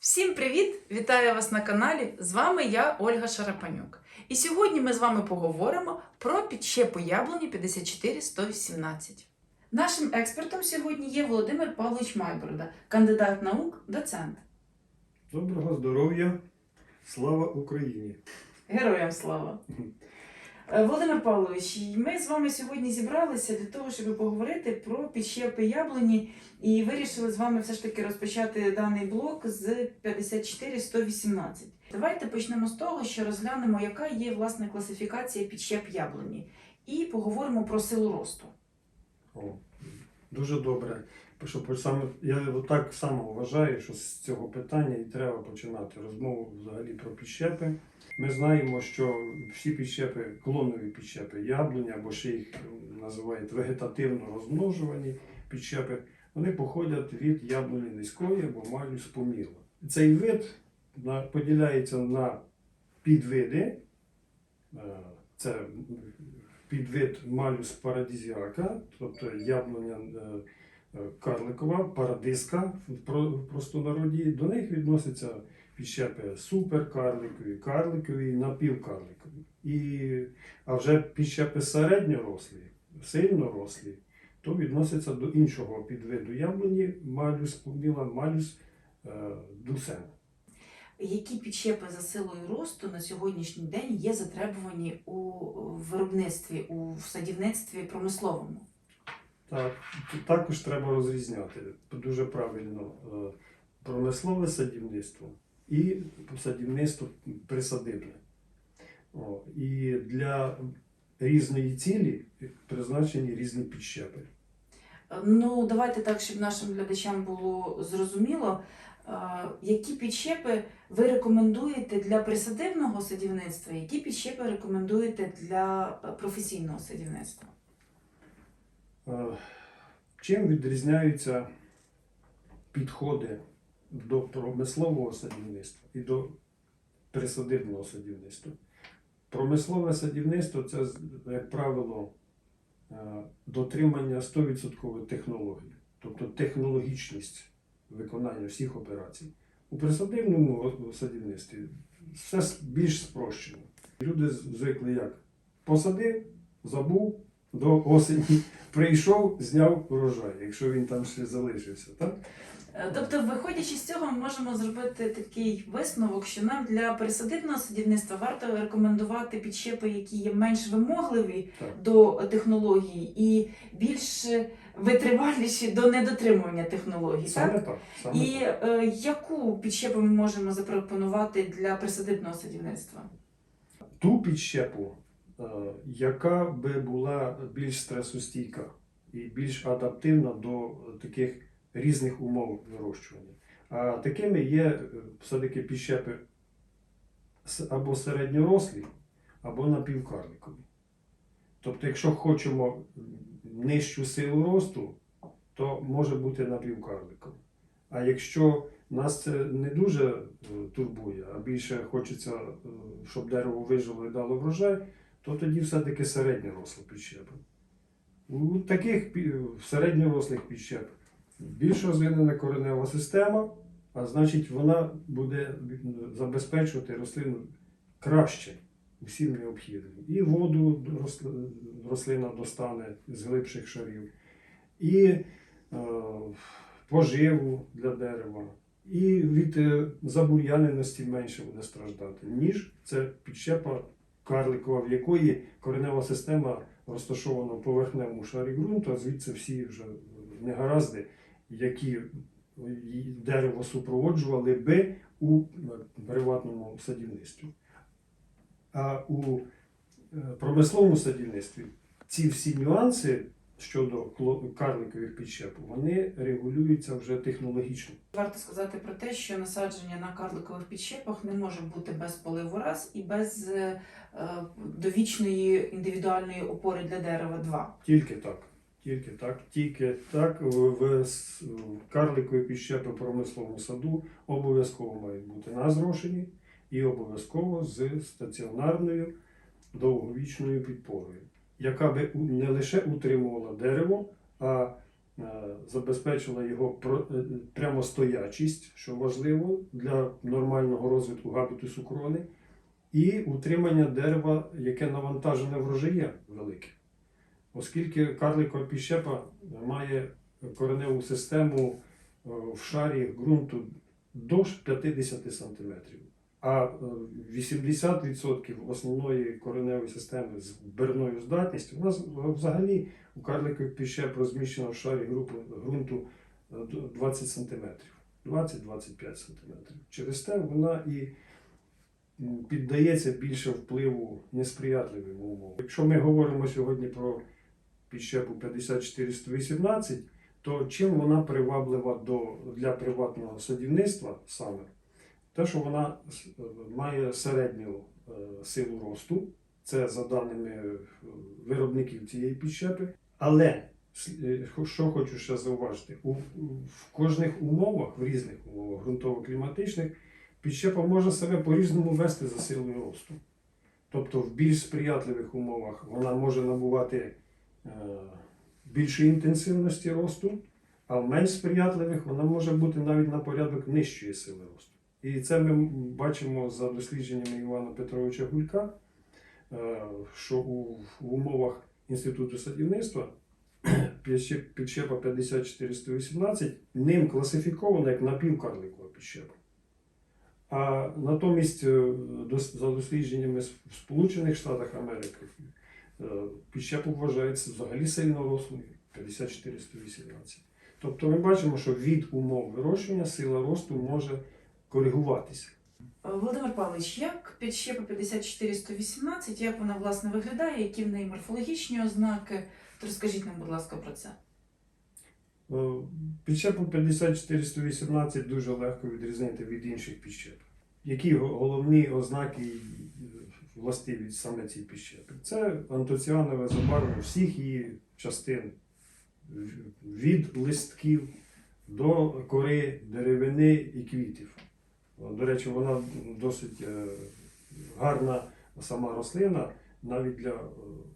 Всім привіт! Вітаю вас на каналі. З вами я, Ольга Шарапанюк. І сьогодні ми з вами поговоримо про підщепу яблуні 54118. Нашим експертом сьогодні є Володимир Павлович Майборода, кандидат наук, доцент. Доброго здоров'я, слава Україні! Героям слава! Е, Володимир Павлович, ми з вами сьогодні зібралися для того, щоб поговорити про підщепи яблуні, і вирішили з вами все ж таки розпочати даний блок з 54118. Давайте почнемо з того, що розглянемо, яка є власне класифікація підщеп яблуні, і поговоримо про силу росту. О, дуже добре. Що по- саме, я так само вважаю, що з цього питання і треба починати розмову взагалі про підщепи. Ми знаємо, що всі підщепи, клонові підщепи яблуні, або ще їх називають вегетативно розмножувані підщепи, вони походять від яблуні низької або малюс поміла. Цей вид поділяється на підвиди. Е, Це підвид малюс парадізіака, тобто яблуня е, карликова, парадиска в простонароді. До них відносяться підщепи суперкарликові, карликові, напівкарликові. І, а вже підщепи середньорослі, сильнорослі, то відносяться до іншого підвиду яблуні малюс поміла, малюс е, дусен. Які підщепи за силою росту на сьогоднішній день є затребувані у виробництві, у садівництві промисловому? Так, також треба розрізняти дуже правильно е, промислове садівництво і садівництво присадибне. О, і для різної цілі призначені різні підщепи. Ну, давайте так, щоб нашим глядачам було зрозуміло, е, які підщепи ви рекомендуєте для присадибного садівництва, які підщепи рекомендуєте для е, професійного садівництва? Е, Чим відрізняються підходи до промислового садівництва і до присадибного садівництва? Промислове садівництво це, як правило, е, дотримання 100% технологій, тобто технологічність виконання всіх операцій. У присадибному садівництві все більш спрощено. Люди звикли як посадив, забув до осені, прийшов, зняв урожай, якщо він там ще залишився. Так? Е, Тобто, виходячи з цього, ми можемо зробити такий висновок, що нам для пересадибного садівництва варто рекомендувати підщепи, які є менш вимогливі Так. до технологій і більш витриваліші до недотримування технологій. Саме Так? так. Саме І так. е, яку підщепу ми можемо запропонувати для присадибного садівництва? Ту підщепу, яка би була більш стресостійка і більш адаптивна до таких різних умов вирощування. А такими є е, все-таки підщепи с- або середньорослі, або напівкарликові. Тобто, якщо хочемо нижчу силу росту, то може бути напівкарликовий. А якщо нас це не дуже е, турбує, а більше хочеться, е, щоб дерево вижило і дало врожай, то тоді все-таки середньорослі підщепи. У таких середньорослих підщеп більш розвинена коренева система, а значить вона буде забезпечувати рослину краще усім необхідним. І воду рослина достане з глибших шарів, і е, поживу для дерева, і від е, забур'яненості менше буде страждати, ніж це підщепа карликова, в якої коренева система розташована в поверхневому шарі ґрунту, а звідси всі вже негаразди, які дерево супроводжували би у е, приватному садівництві. А у е, промисловому садівництві ці всі нюанси щодо карликових підщеп, вони регулюються вже технологічно. Варто сказати про те, що насадження на карликових підщепах не може бути без поливу раз і без е, е, довічної індивідуальної опори для дерева два. Тільки так. Тільки так, тільки так в, карликові підщепи промисловому саду обов'язково мають бути на зрошені і обов'язково з стаціонарною довговічною підпорою, яка би не лише утримувала дерево, а е, забезпечила його е, прямостоячість, що важливо для нормального розвитку габітусу крони, і утримання дерева, яке навантажене врожаєм велике. Оскільки карликова піщепа має кореневу систему е, в шарі ґрунту до 50 см, а е, 80% основної кореневої системи з берною здатністю, у нас взагалі у карликових піщеп розміщено в шарі групу ґрунту е, 20 см, 20-25 см. Через те вона і піддається більше впливу несприятливим умовам. Якщо ми говоримо сьогодні про піщепу 5418, то чим вона приваблива до, для приватного садівництва саме? Те, що вона має середню е, силу росту, це за даними е, виробників цієї підщепи. Але е, що хочу ще зауважити, у, в кожних умовах, в різних умовах ґрунтово-кліматичних, підщепа може себе по-різному вести за силою росту. Тобто в більш сприятливих умовах вона може набувати більшої інтенсивності росту, а в менш сприятливих вона може бути навіть на порядок нижчої сили росту. І це ми бачимо за дослідженнями Івана Петровича Гулька, е, що у, умовах Інституту садівництва підщеп- підщепа 5418 ним класифікована як напівкарликова підщепа. А натомість, е, за дослідженнями в Сполучених Штатах Америки, е, підщепа вважається взагалі сильно рослою 5418. Тобто ми бачимо, що від умов вирощування сила росту може коригуватися. Е, Володимир Павлович, як підщепа 54118, як вона власне виглядає, які в неї морфологічні ознаки? То розкажіть нам, будь ласка, про це. Е, Підщепу 5418 дуже легко відрізнити від інших підщеп. Які головні ознаки е, властиві саме цій підщепи? Це антоціанове забарвлення всіх її частин від листків до кори, деревини і квітів. О, До речі, вона досить е, гарна сама рослина навіть для е,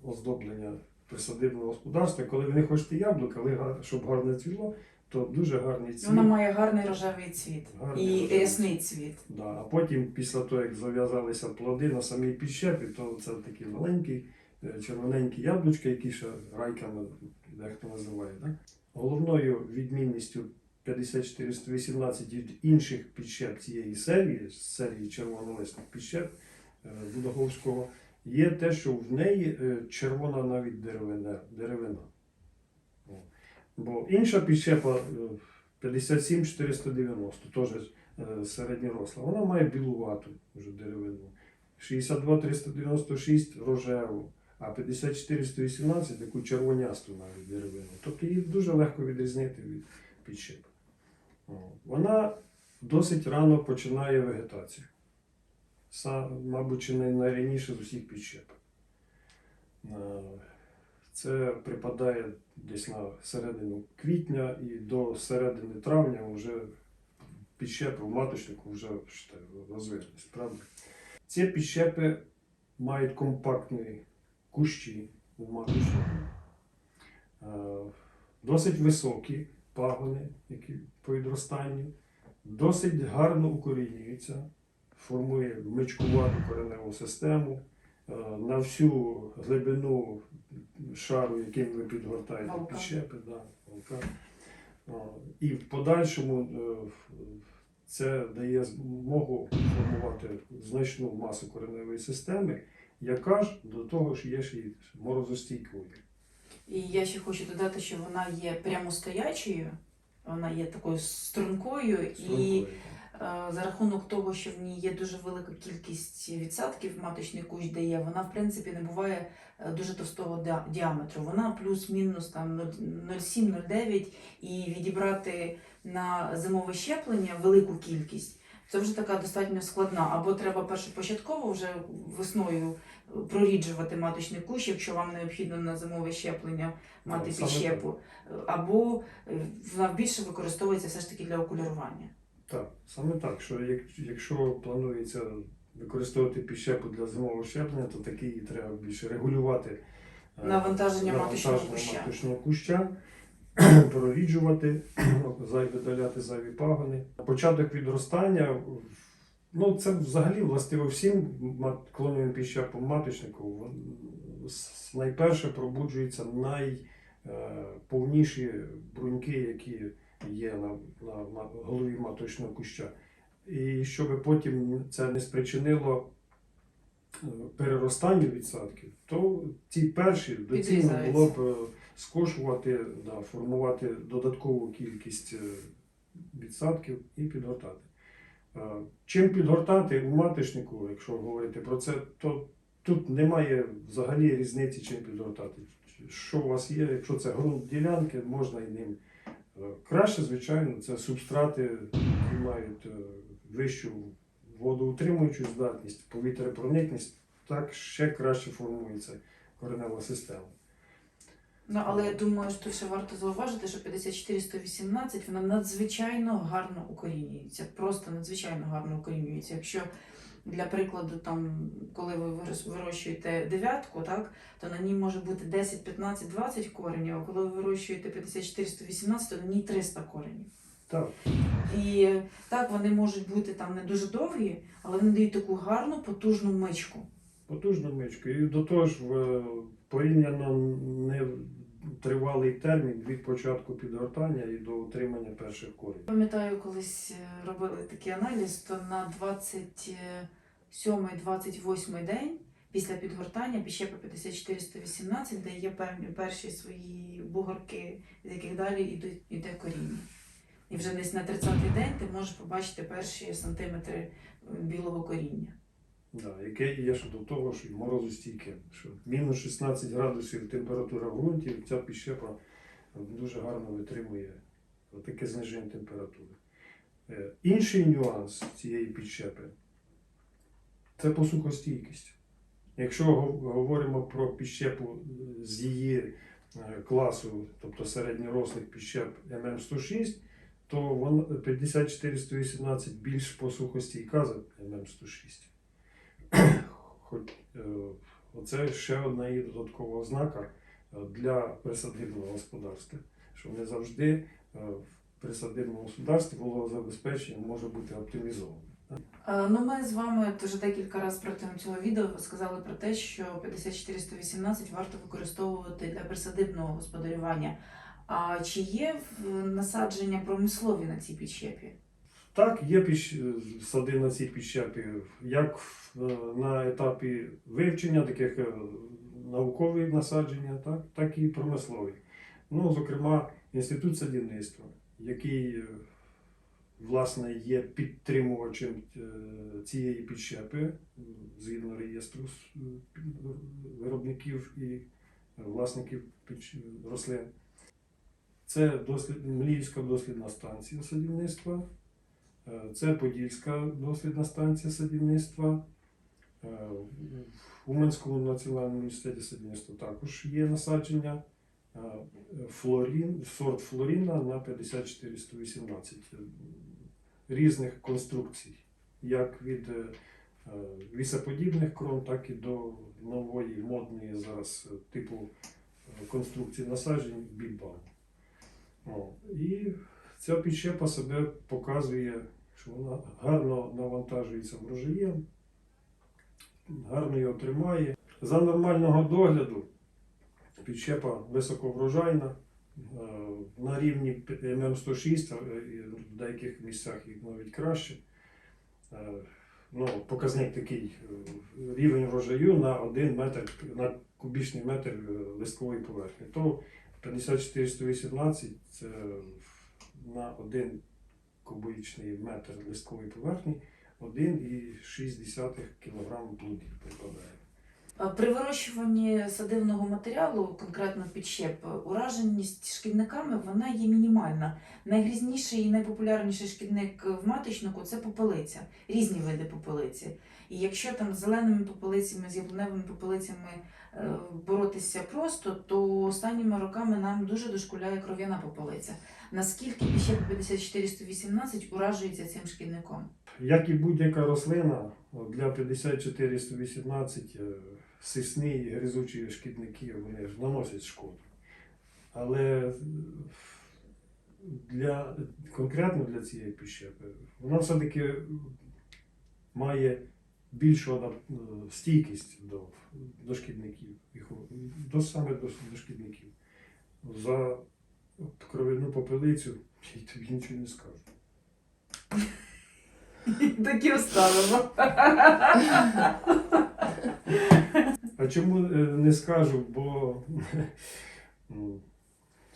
оздоблення присадибного господарства. Коли ви не хочете яблука, але щоб гарне цвіло, то дуже гарний цвіт. Вона має гарний рожевий цвіт Гарний і рожевий рясний цвіт. Да. А потім, після того, як зав'язалися плоди на самій підщепі, то це такі маленькі е, червоненькі яблучка, які ще райками дехто називає. Да? Головною відмінністю 5418 від інших підщеп цієї серії, серії червонолисних підщеп е, Будаговського, є те, що в неї е, червона навіть деревина. деревина. Бо інша підщепа е, 57490, теж е, середньоросла, вона має білувату вже деревину. 62396 рожеву, а 54118 таку червонясту навіть деревину. Тобто її дуже легко відрізнити від підщеп. Вона досить рано починає вегетацію. Сам, мабуть, чи найраніше з усіх підщеп. Е, Це припадає десь на середину квітня і до середини травня вже підщепи в маточнику вже розвинулись, правда? Ці підщепи мають компактні кущі у маточнику, Е, досить високі пагони, які по відростанню, досить гарно укорінюються, формує мичкувату кореневу систему. Е, На всю глибину шару, яким ви підгортаєте підщепи, да, валка. І в подальшому е, це дає змогу формувати значну масу кореневої системи, яка ж до того ж є ще й морозостійкою. І я ще хочу додати, що вона є прямостоячою, вона є такою стрункою, і Стрункою. е, за рахунок того, що в ній є дуже велика кількість відсадків, маточний кущ дає, вона в принципі не буває е, дуже товстого діаметру. Вона плюс-мінус там 0,7-0,9 і відібрати на зимове щеплення велику кількість. Це вже така достатньо складна. Або треба першопочатково вже весною проріджувати маточний кущ, якщо вам необхідно на зимове щеплення мати саме підщепу, або е, вона більше використовується все ж таки для окулярування. Так, саме так, що як- якщо планується використовувати підщепу для зимового щеплення, то таки її треба більше регулювати е, Навантаження маточного навантаження маточного куща. проріджувати, зай- видаляти зайві пагони. Початок відростання, ну це взагалі властиво всім клоновим піщапом маточнику. Найперше пробуджуються найповніші бруньки, які є на, на, на голові маточного куща. І щоб потім це не спричинило е, переростання відсадків, то ці перші доцільно було б е, скошувати, да, формувати додаткову кількість е, відсадків і підгортати. Е, Чим підгортати у маточнику, якщо говорити про це, то тут немає взагалі різниці, чим підгортати. Що у вас є, якщо це ґрунт ділянки, можна і ним. Е, Краще, звичайно, це субстрати, які мають е, вищу водоутримуючу здатність, повітряпроникність, так ще краще формується коренева система. Ну, але я думаю, що ще варто зауважити, що 54-118 вона надзвичайно гарно укорінюється. Просто надзвичайно гарно укорінюється. Якщо для прикладу, там, коли ви вирощуєте дев'ятку, так, то на ній може бути 10, 15, 20 коренів, а коли ви вирощуєте 54-118, то на ній 300 коренів. Так, І так вони можуть бути там не дуже довгі, але вони дають таку гарну, потужну мичку. потужна мичка. І до того ж, в порівняно не тривалий термін від початку підгортання і до отримання перших коренів. Пам'ятаю, колись е, робили такий аналіз, то на 27-28 день після підгортання піщепа 5418 дає перші свої бугорки, з яких далі йде, коріння. І вже десь на 30-й день ти можеш побачити перші сантиметри білого коріння. Да, яке є ще до того, що морозостійке, що мінус 16 градусів температура в ґрунті, ця піщепа дуже гарно витримує таке зниження температури. Е, Інший нюанс цієї підщепи це посухостійкість. Якщо говоримо про підщепу з її е, класу, тобто середньорослих підщеп ММ106, то вон 54-118 більш посухостійка за ММ106. Хоч е, оце ще одна її додаткова ознака е, для присадибного господарства, що не завжди е, в присадибному господарстві вологозабезпечення може бути оптимізоване. Е, Ну, ми з вами вже декілька разів протягом цього відео сказали про те, що 5418 варто використовувати для присадибного господарювання. А чи є насадження промислові на цій підщепі? Так, є піщ... сади на цій підщепі, як е, на етапі вивчення таких е, наукових насадження, так, так і промислові. Ну, зокрема, інститут садівництва, який е, власне є підтримувачем цієї підщепи згідно реєстру виробників і власників рослин. Це дослід... Мліївська дослідна станція садівництва. Е, Це Подільська дослідна станція садівництва. Е, В Уманському національному університеті садівництва також є насадження. Е, Флорін, сорт Флоріна на 5418 е, різних конструкцій, як від вісоподібних крон, так і до нової модної зараз типу конструкції насаджень більбам. О, І ця підщепа себе показує, що вона гарно навантажується врожаєм, гарно його тримає. За нормального догляду підщепа високоврожайна, е, на рівні ММ106, в деяких місцях і навіть краще. Е, Ну, показник такий е, рівень врожаю на 1 метр на кубічний метр е, листкової поверхні. То 5418 це на 1 кубічний метр листкової поверхні 1,6 кг плодів припадає. Е, При вирощуванні садивного матеріалу, конкретно підщеп, ураженість шкідниками вона є мінімальна. Найгрізніший і найпопулярніший шкідник в маточнику це попелиця, різні види попелиці. І якщо там з зеленими попелицями, з яблуневими попелицями е, боротися просто, то останніми роками нам дуже дошкуляє кров'яна попелиця. Наскільки підщеп 5418 уражується цим шкідником? Як і будь-яка рослина, для 54-118 е, сисні і гризучі шкідники вони ж наносять шкоду. Але для, конкретно для цієї піщепи вона все-таки має більшу е, стійкість до, до шкідників, до саме до, до шкідників. За кров'яну попелицю я тобі нічого не скажу. Такі оставимо. А чому е, не скажу? Бо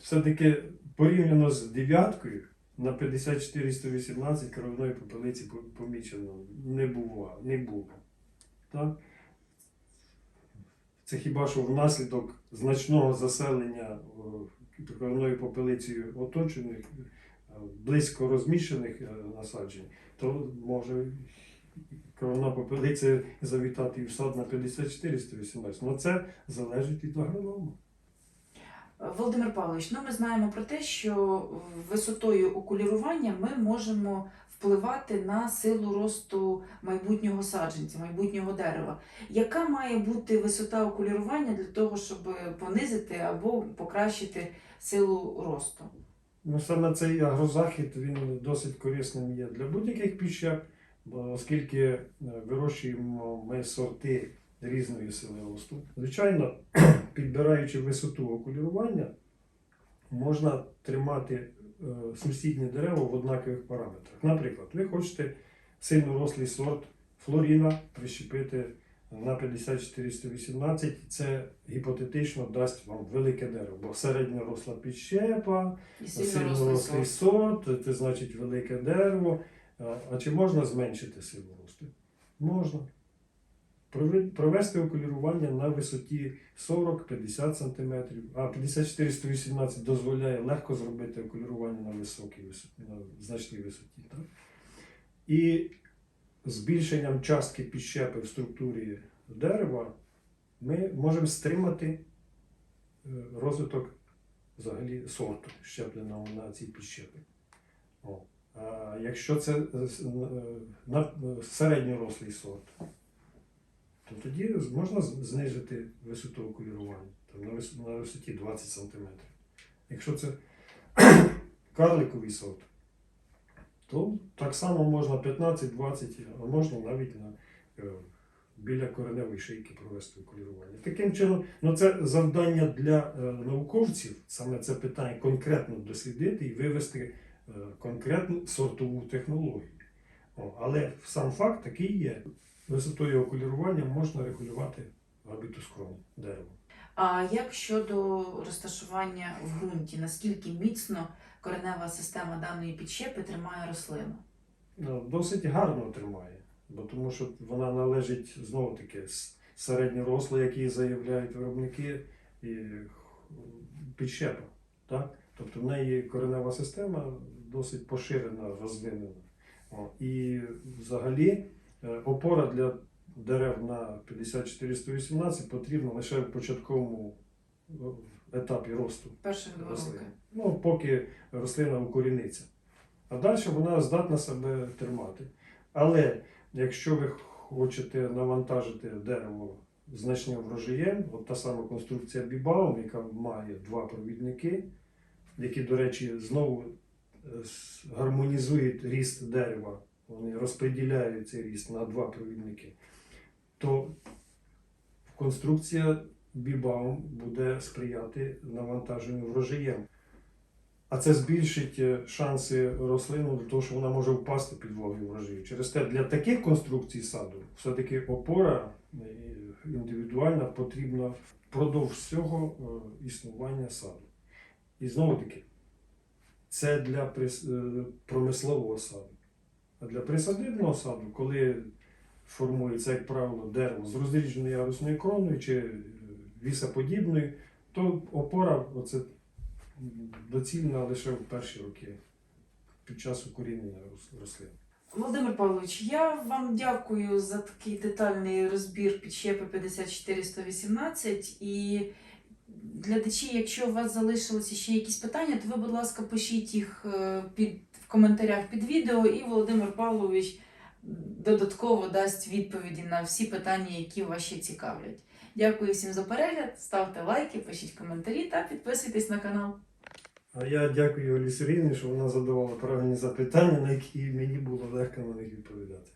все-таки порівняно з дев'яткою на 54-118 кровної попелиці помічено не було. Не було. Так? Це хіба що внаслідок значного заселення кровною попелицею оточених, близько розміщених е, насаджень, то може кровна попелиця завітати і в сад на 54-118. Ну це залежить від агронома. Володимир Павлович, ну ми знаємо про те, що висотою окулірування ми можемо впливати на силу росту майбутнього саджанця, майбутнього дерева. Яка має бути висота окулірування для того, щоб понизити або покращити силу росту? Ну, саме цей агрозахід він досить корисним є для будь-яких бо оскільки е, вирощуємо ми сорти різної сили росту. Звичайно, підбираючи висоту окулірування, можна тримати е, сусідні дерева в однакових параметрах. Наприклад, ви хочете сильно рослий сорт флоріна прищепити на 54-118, це гіпотетично дасть вам велике дерево, бо середньоросла підщепа, І сильно сильно рослий рослий сорт. це значить велике дерево. А- А чи можна зменшити силу росту? Можна. Провести окулірування на висоті 40-50 см, а 54-118 дозволяє легко зробити окулірування на високій висоті, на значній висоті. Так? І збільшенням частки підщепи в структурі дерева ми можемо стримати е, розвиток взагалі сорту, щепленого на цій підщепі. О. А якщо це е, е, середньорослий сорт, то тоді можна знизити висоту окулірування там, на висоті 20 см. Якщо це карликовий сорт, то так само можна 15-20, а можна навіть на, е, біля кореневої шийки провести окулірування. Таким чином, ну це завдання для е, науковців, саме це питання конкретно дослідити і вивести е, конкретну сортову технологію. Але сам факт такий є. Висотою окулірування можна регулювати габітус крону дерева. А як щодо розташування в ґрунті? Наскільки міцно коренева система даної підщепи тримає рослину? Ну, Досить гарно тримає, бо тому що вона належить знову таки с- середньорослої, які заявляють виробники, і підщепа. Так? Тобто в неї коренева система досить поширена, розвинена. О, і взагалі е, опора для дерев на 54-118 потрібна лише в початковому етапі росту Перших два роки. Ну, поки рослина укоріниться. А далі вона здатна себе тримати. Але якщо ви хочете навантажити дерево значним врожаєм, от та сама конструкція Бібаум, яка має два провідники, які, до речі, знову е, гармонізують ріст дерева, вони розподіляють цей ріст на два провідники, то конструкція Бібаум буде сприяти навантаженню врожаєм. А це збільшить е, шанси рослини для того, що вона може впасти під вагою врожаю. Через те для таких конструкцій саду все-таки опора е, індивідуальна потрібна впродовж всього е, існування саду. І знову таки, це для промислового саду. А для присадибного саду, коли формується, як правило, дерево з розрідженою ярусною кроною чи вісоподібною, то опора оце доцільна лише в перші роки під час укорінення рос- рослин. Володимир Павлович, я вам дякую за такий детальний розбір підщепи 54-118. І глядачі, якщо у вас залишилися ще якісь питання, то ви, будь ласка, пишіть їх е, під, в коментарях під відео, і Володимир Павлович додатково дасть відповіді на всі питання, які вас ще цікавлять. Дякую всім за перегляд. Ставте лайки, пишіть коментарі та підписуйтесь на канал. А я дякую Олі Сергійовні, що вона задавала правильні запитання, на які мені було легко на них відповідати.